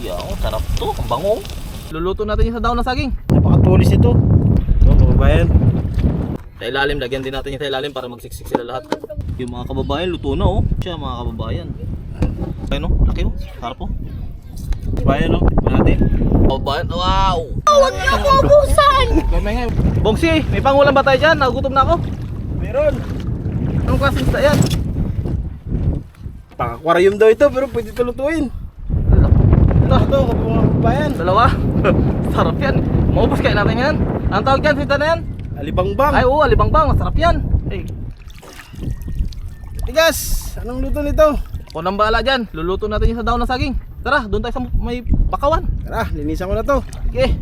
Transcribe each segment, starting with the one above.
Yaw, sarap to. Ang bango. Luluto natin yung sa daon ng saging. Napakatulis ito. Ito, kababayan. Sa ilalim, lagyan din natin yung sa ilalim para magsiksik sila lahat. Yung mga kababayan, luto na oh. Siya mga kababayan. Ayun oh, laki oh. Sarap oh. Kababayan, no? Ito natin. Kababayan, wow! Huwag niyo ako ubusan! Kamay nga. Bongsi, may pangulam ba tayo dyan? Nagutom na ako. Meron. Anong klaseng isda yan? Pang-aquarium daw ito, pero pwede ito lutuin. Ito, Ito, kababayan. dalawa. Sarap yan. Maubos kayo natin yan. Anong tawag dyan, sita na yan? Alibangbang. Ay oo, alibangbang. Masarap yan. Hey, Tigas. Anong luto nito? kung nang bahala dyan, luluto natin yung sa daon ng saging. Tara, doon tayo sa may bakawan. Tara, linisan ko na to. Okay.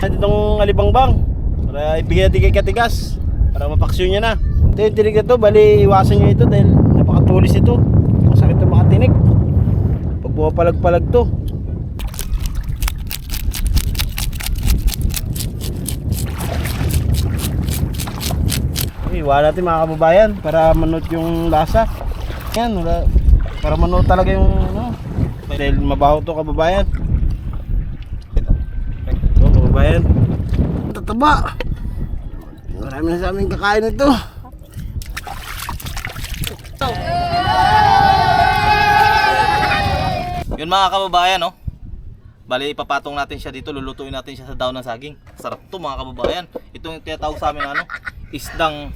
At itong alibangbang. Para ibigay natin kay Katigas. Para mapaksyon niya na. Ito yung tinig na to. Bali, iwasan nyo ito dahil napakatulis ito. Masakit na makatinig. Pag pumapalag-palag to. Iwan natin mga kababayan para manot yung lasa. Yan, para manot talaga yung ano. Dahil mabaho to kababayan. Ito kababayan. Tataba. Marami na sa amin kakain ito. Yun mga kababayan, no? Bali, ipapatong natin siya dito, lulutuin natin siya sa daon ng saging. Sarap to mga kababayan. Ito yung tinatawag sa amin ano, isdang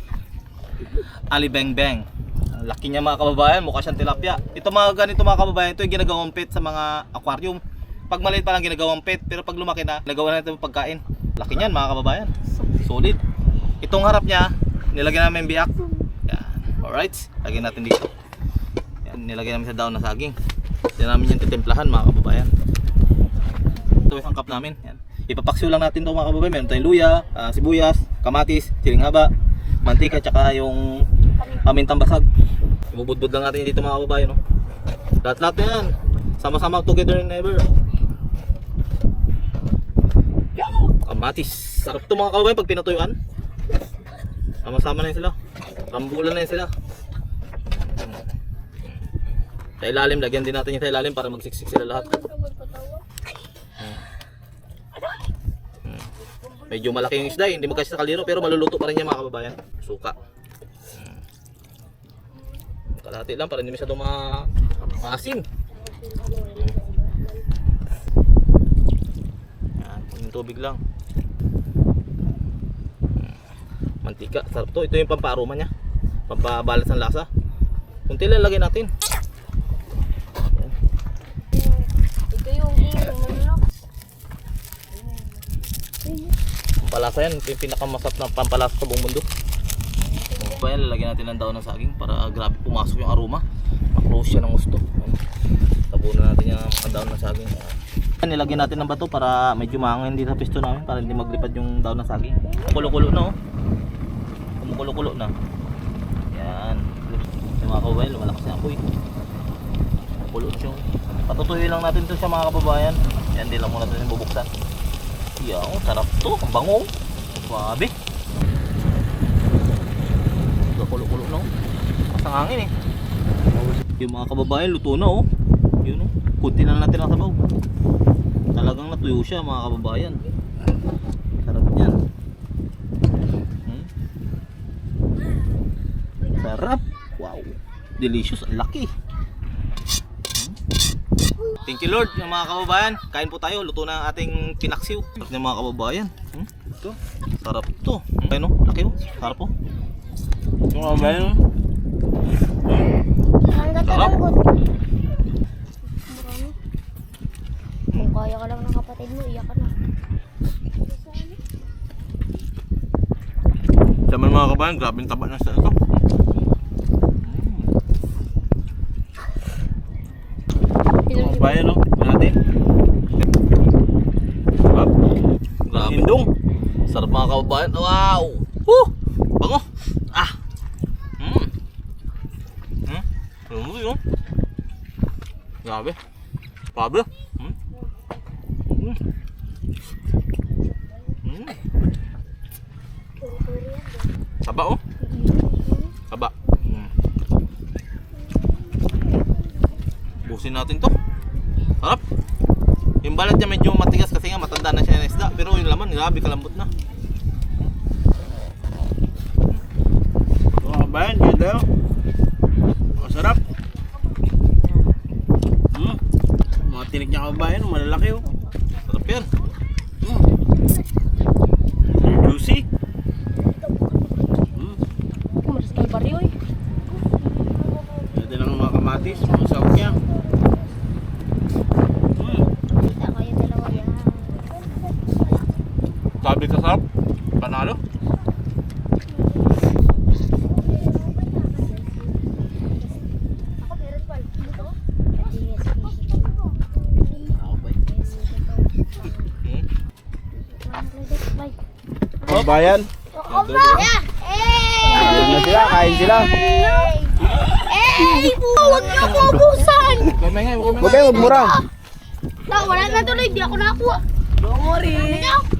alibeng-beng. Ang Laki niya mga kababayan, mukha siyang tilapia. Ito mga ganito mga kababayan, ito yung ginagawang pet sa mga aquarium. Pag maliit pa lang ginagawang pet, pero pag lumaki na, nagawa na natin pagkain. Laki niyan mga kababayan. Solid. Itong harap niya, nilagyan namin biyak. Yan. Alright, lagyan natin dito. Yan, nilagyan namin sa daon ng saging. Yan namin yung titimplahan mga kababayan. Ito isang cup namin. Yan. Ipapaksiw lang natin ito mga kababayan. Meron tayong luya, ah, sibuyas, kamatis, siling haba, mantika, tsaka yung pamintang basag. Ibubudbud lang natin dito mga kababayan. No? Lahat-lahat yan. Sama-sama together and never. Kamatis. Sarap to mga kababayan pag pinatuyuan. Sama-sama na yun sila. Rambulan na yun sila. Sa ilalim, lagyan din natin yung sa ilalim para magsiksik sila lahat. Hmm. Medyo malaki yung isda, eh. hindi magkasya sa kaliro pero maluluto pa rin yan mga kababayan. Suka. Hmm. Kalahati lang para hindi masyadong ma maasim. Yan, yung tubig lang. Hmm. Mantika, sarap to. Ito yung pamparoma niya. Pampabalance ng lasa. Kunti lang lagay natin. Ito yung yung manok. Pampalasa yan, yung pinakamasarap na pampalasa sa buong mundo. Kung pa yan, lalagyan natin ng daon ng saging para grabe pumasok yung aroma. Makrose siya ng gusto. Tabunan natin yung mga daon ng saging. Yan, Nilagyan natin ng bato para medyo mahangin din sa pisto namin para hindi maglipad yung daon ng saging. Kulo-kulo na oh. Kumukulo-kulo na. Yan. Yung mga kababayan, lumalakas yung apoy. Kulo siya. Patutuyo lang natin ito sa mga kababayan. Yan, di lang muna natin bubuksan. Yaw, sarap to. Ang bango. Grabe. Kulo-kulo no. Pasang hangin eh. Yung mga kababayan, luto na oh. Yun oh. Kunti na natin ang sabaw. Talagang natuyo siya mga kababayan. Sarap niyan. Hmm? Sarap. Wow. Delicious. Ang laki. Thank you Lord, yung mga kababayan. Kain po tayo, luto na ang ating pinaksiw. Sarap ng mga kababayan. Hmm? Ito. Sarap to. Ayun oh, laki oh. Sarap oh. Ito kababayan. Hanggat Sarap. Kung kaya ka lang ng kapatid mo, iyak ka na. Sama mga kababayan, grabe yung taba ng sa ito. Kababayan, no? Natin. Sarap. Grabe. Indong. Sarap mga kababayan. Wow! Woo! Bango! Ah! Hmm. Hmm? Ano mo yun? Grabe. Grabe. Hmm. Hmm. Saba oh. Saba. Hmm. Busin natin to. Sarap. Yung balat niya medyo matigas kasi nga matanda na siya ng isda. Pero yung laman, grabe kalambot na. Mga kabayan, ganda yun. Masarap. Hmm. Mga tinik niya kabayan, malalaki oh. Sarap yan. Hmm. Juicy. Hmm. Kumalas kay baryo eh. Pwede lang ang mga kamatis, mga sahog niya. Hmm. Kita kayo dalawa yan. Sabi ka sarap. Panalo. Hmm. Kabayan, Ayan na sila, kain sila. Eh, huwag niyo ako ubusan! Huwag kayo magmura. Wala na tuloy, di ako nakuha. Don't worry.